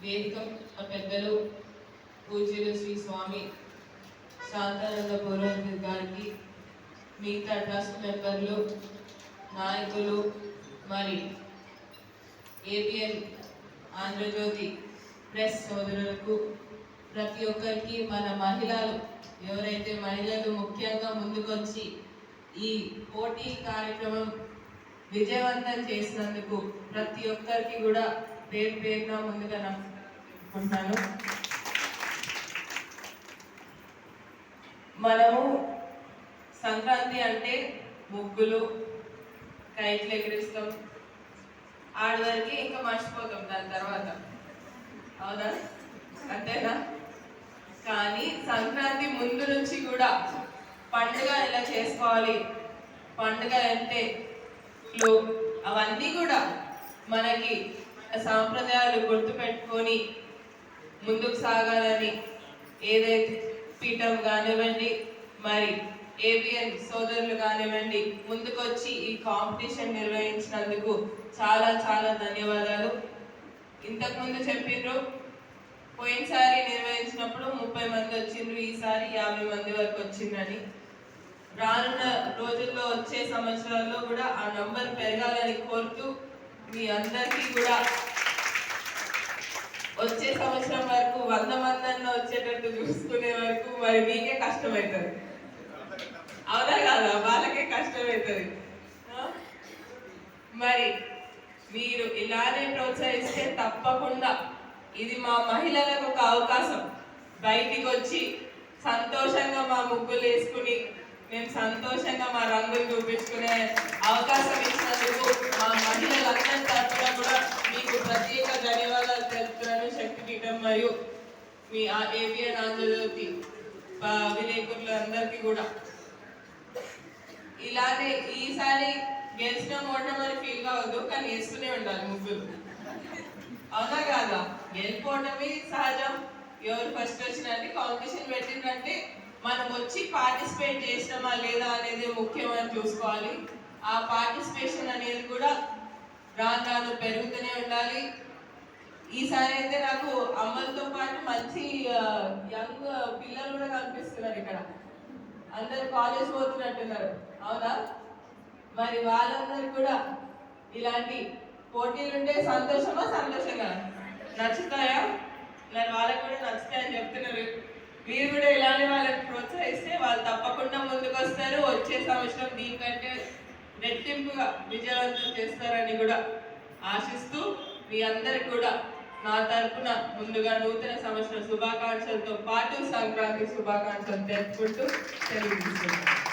వేదిక పెద్దలు పూజలు శ్రీ స్వామి శాంతానంద పురోహిత్ గారికి మిగతా ట్రస్ట్ మెంబర్లు నాయకులు మరి ఏబిఎన్ ఆంధ్రజ్యోతి ప్రెస్ సోదరులకు ప్రతి ఒక్కరికి మన మహిళలు ఎవరైతే మహిళలు ముఖ్యంగా ముందుకొచ్చి ఈ పోటీ కార్యక్రమం విజయవంతం చేసినందుకు ప్రతి ఒక్కరికి కూడా పేరు పేరున ముందుగా నమస్కారం మనము సంక్రాంతి అంటే ముగ్గులు కైట్లు ఎగిరిస్తాం. ఆడవారికి ఇంకా మర్చిపోతాం దాని తర్వాత. అవునా? అంతేనా? కానీ సంక్రాంతి ముందు నుంచి కూడా పండుగ ఎలా చేసుకోవాలి? పండుగ అంటే అవన్నీ కూడా మనకి సాంప్రదాయాలు గుర్తుపెట్టుకొని ముందుకు సాగాలని ఏదైతే పీఠం కానివ్వండి మరి ఏబిఎన్ సోదరులు కానివ్వండి ముందుకొచ్చి ఈ కాంపిటీషన్ నిర్వహించినందుకు చాలా చాలా ధన్యవాదాలు. ఇంతకుముందు చెప్పిండ్రు పోయినసారి నిర్వహించినప్పుడు ముప్పై మంది వచ్చిండ్రు ఈసారి యాభై మంది వరకు వచ్చిందని రానున్న రోజుల్లో వచ్చే సంవత్సరాల్లో కూడా ఆ నంబర్ పెరగాలని కోరుతూ మీ అందరికీ కూడా వచ్చే సంవత్సరం వరకు వంద మంది వచ్చేటట్టు చూసుకునే వరకు మరి మీకే కష్టమవుతుంది అవునా కాదా? వాళ్ళకే కష్టమవుతుంది మరి మీరు ఇలానే ప్రోత్సహిస్తే తప్పకుండా ఇది మా మహిళలకు ఒక అవకాశం. బయటికి వచ్చి సంతోషంగా మా ముగ్గులు వేసుకుని మేము సంతోషంగా మా రంగులు చూపించుకునే అవకాశం ఇచ్చిన మా మహిళలందరి తరఫున కూడా మీకు ప్రత్యేక ధన్యవాదాలు తెలుపుతున్నాను శక్తిపీఠం మరియు మీ ఏబిఎన్ ఆంధ్రజ్యోతి ఆ, అందరికీ కూడా. ఇలానే ఈసారి గెలిచిన ఓటమని ఫీల్ కావద్దు కానీ వేస్తూనే ఉండాలి ముగ్గురు. అవునా కాదా? గెలిపోవటమే సహజం. ఎవరు ఫస్ట్ వచ్చినట్టు కాంపిటీషన్ పెట్టిందంటే మనం వచ్చి పార్టిసిపేట్ చేసినామా లేదా అనేది ముఖ్యం అని చూసుకోవాలి. ఆ పార్టిసిపేషన్ అనేది కూడా రాను రాను పెరుగుతూనే ఉండాలి. ఈసారి అయితే నాకు అమ్మలతో పాటు మంచి యంగ్ పిల్లలు కూడా కనిపిస్తున్నారు ఇక్కడ. అందరు కాలేజ్ పోతున్నట్టున్నారు. అవునా? మరి వాళ్ళందరూ కూడా ఇలాంటి పోటీలు ఉంటే సంతోషమా సంతోషంగా? నచ్చుతాయా? మరి వాళ్ళకి కూడా నచ్చుతాయని చెప్తున్నారు. మీరు కూడా ఇలానే వాళ్ళకి ప్రోత్సహిస్తే వాళ్ళు తప్పకుండా ముందుకు వస్తారు వచ్చే సంవత్సరం దీనికంటే రెట్టింపుగా విజయవంతం చేస్తారని కూడా ఆశిస్తూ మీ అందరికి కూడా నా తరపున ముందుగా నూతన సంవత్సర శుభాకాంక్షలతో పాటు సంక్రాంతి శుభాకాంక్షలు తెలుపుకుంటూ తెలియజేస్తున్నాను